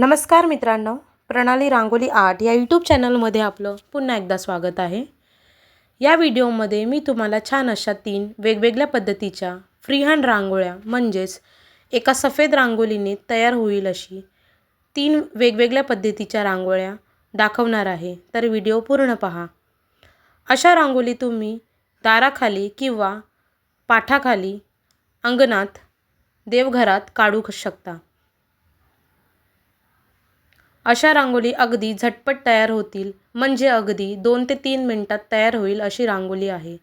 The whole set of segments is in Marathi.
नमस्कार मित्रांनो प्रणाली रांगोली आर्ट या यूट्यूब चॅनलमध्ये आपलं पुन्हा एकदा स्वागत आहे. या व्हिडिओमध्ये मी तुम्हाला छान अशा तीन वेगवेगळ्या पद्धतीच्या फ्रीहँड रांगोळ्या म्हणजेच एका सफेद रांगोळीने तयार होईल अशी तीन वेगवेगळ्या पद्धतीच्या रांगोळ्या दाखवणार आहे. तर व्हिडिओ पूर्ण पहा. अशा रांगोळी तुम्ही दाराखाली किंवा पाठाखाली अंगणात देवघरात काढू शकता. अशा रांगोळी अगदी झटपट तयार होतील. म्हणजे अगदी दोन ते तीन मिनटात तयार होईल अशी रांगोळी आहे.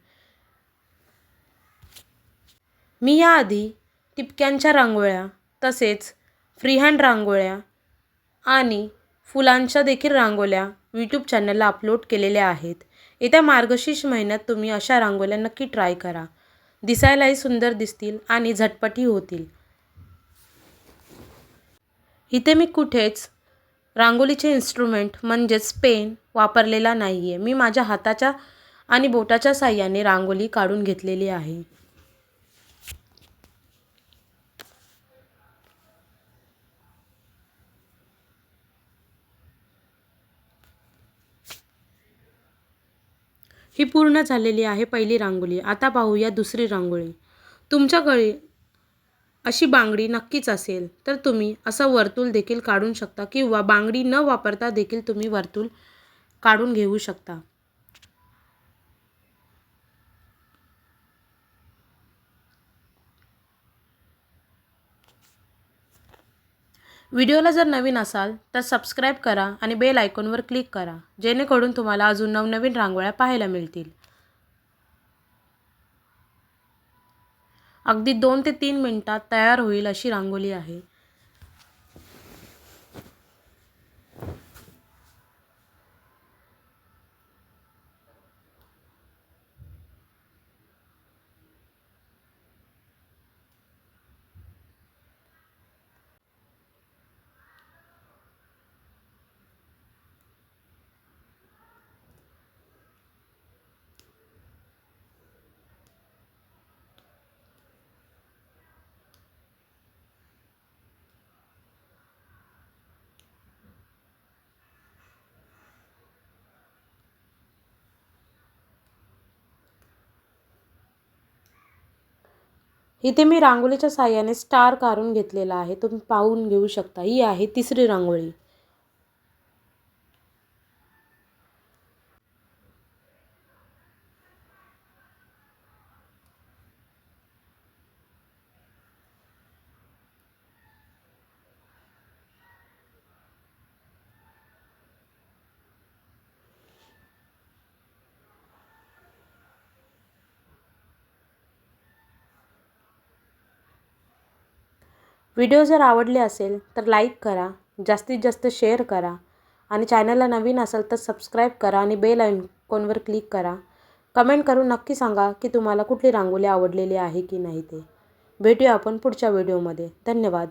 मी याआधी टिपक्यांच्या रांगोळ्या तसेच फ्रीहँड रांगोळ्या आणि फुलांच्या देखील रांगोळ्या यूट्यूब चॅनलला अपलोड केलेल्या आहेत. येत्या मार्गशीर्ष महिन्यात तुम्ही अशा रांगोळ्या नक्की ट्राय करा. दिसायलाही सुंदर दिसतील आणि झटपटही होतील. इथे मी कुठेच रांगोळीचे इन्स्ट्रुमेंट म्हणजेच पेन वापरलेला नाही आहे मी माझ्या हाताच्या आणि बोटाच्या साह्याने रांगोळी काढून घेतलेली आहे. ही पूर्ण झालेली आहे पहिली रांगोळी. आता पाहूया दुसरी रांगोळी. तुमच्याकडे अशी बांगडी नक्कीच असेल तर तुम्ही असं वर्तुळ देखील काढून शकता किंवा बांगडी न वापरता देखील तुम्ही वर्तुळ काढून घेऊ शकता. व्हिडिओला जर नवीन असाल तर सबस्क्राईब करा आणि बेल आयकॉनवर क्लिक करा जेणेकरून तुम्हाला अजून नवनवीन रांगोळ्या पाहायला मिळतील. अगदी दोन ते तीन मिनटात तयार होईल अशी रांगोळी आहे. इथे मी रांगोळीच्या साह्याने स्टार काढून घेतलेला आहे. तुम्ही पाहून घेऊ शकता. ही आहे तिसरी रांगोळी. व्हिडिओ जर आवडले असेल तर लाईक करा जास्तीत जास्त शेअर करा आणि चॅनलला नवीन असेल तर सबस्क्राईब करा आणि बेल आयकॉनवर क्लिक करा. कमेंट करून नक्की सांगा की तुम्हाला कुठली रांगोळी आवडलेली आहे की नाही ते. भेटूया आपण पुढच्या व्हिडिओमध्ये. धन्यवाद.